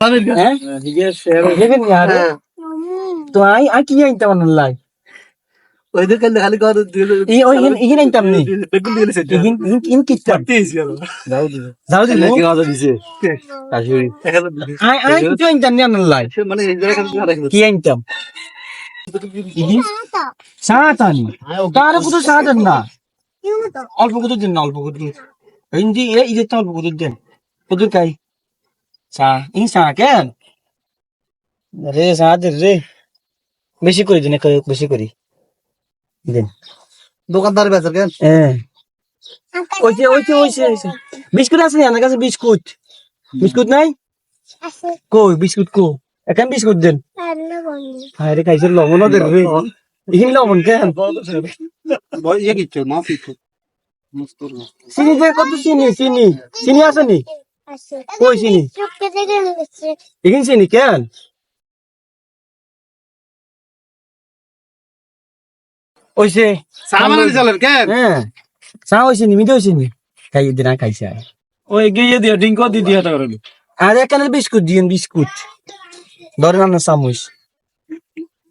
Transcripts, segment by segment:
হ্যাঁ তো I I কি আইতাম না লাই ওইদের কাছে খালি ই ওই ইন ইন আইতাম নি বেগুন দিয়ে দিছে ইন ইন ইন কিতাম যাও দিবে যাও দিন কি কথা দিছে কাশুরি এখানে আই আই কি আইতাম নি না লাই মানে এই জায়গায় কি আইতাম সাতানি তার কত সাতান না অল্প কত দিন না অল্প কত দিন হিন্দি এ ইদে তো অল্প কত দিন কত কাই সা ইন সা কেন রে সাদ রে বেশি করে দিন বেশি করি দিন দোকানদার বেচার কেন হ্যাঁ ওইছে ওইছে ওইছে ওইছে বিস্কুট আছে না কাছে বিস্কুট বিস্কুট নাই কই বিস্কুট কো এখন বিস্কুট দেন হ্যাঁ রে খাইছে লবণ দেন রে ইহিন লবণ কেন চিনি দে কত চিনি চিনি চিনি আছে নি কই চিনি? ইহিন চিনি কেন? ওইছে। সামান চলেন কেন? হ্যাঁ। চা হয়েছে নি মিঠে নি। খাই দিন খাইছে আর ওই গিয়ে দিও ডিঙ্ক দি দিয়া তা করে আর এখানে বিস্কুট দিন বিস্কুট। ধরেন আপনার চামচ।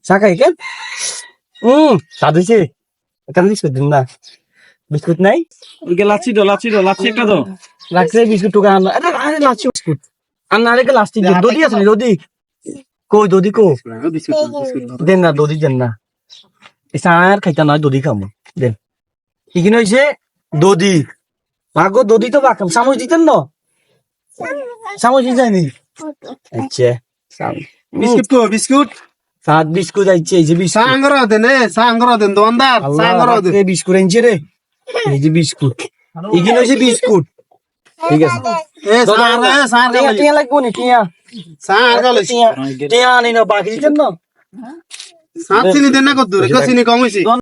চা খাই কেন? হুম স্বাদ হয়েছে এখানে বিস্কুট দিন না। বিস্কুট নাই? ওইকে লাচ্ছি দাও লাচ্ছি দাও লাচ্ছি একটা দাও লাগছে বিস্কুট টুকা আনলো। আরে আরে লাচ্ছি বিস্কুট। আর না রেখে লাস্টি দদি আছে দদি কই দদি কো? দেন না দদি দেন না। আর খাইতা নয় দদি খামো। দেন। কি হয়েছে দদি মাগো দদি তো বাকাম। চামচ দিতেন না? দিতে যায়নি আচ্ছা। বিস্কুট কো বিস্কুট? সাত বিস্কুট আইছে এই যে বিস্কুট। সাঙ্গর দেন সাঙ্গর দেন দোকানদার সাঙ্গর দেন। বিস্কুট আনছে রে। এই যে বিস্কুট। এখানে হয়েছে বিস্কুট। ঠিক আছে। এ সাঙ্গর এ সাঙ্গর টিয়া টিয়া লাগবো নি টিয়া। সাঙ্গর টিয়া টিয়া আনি না বাকি দিতেন না সাত চিনি দেন না কত দূরে চিনি কম হইছে।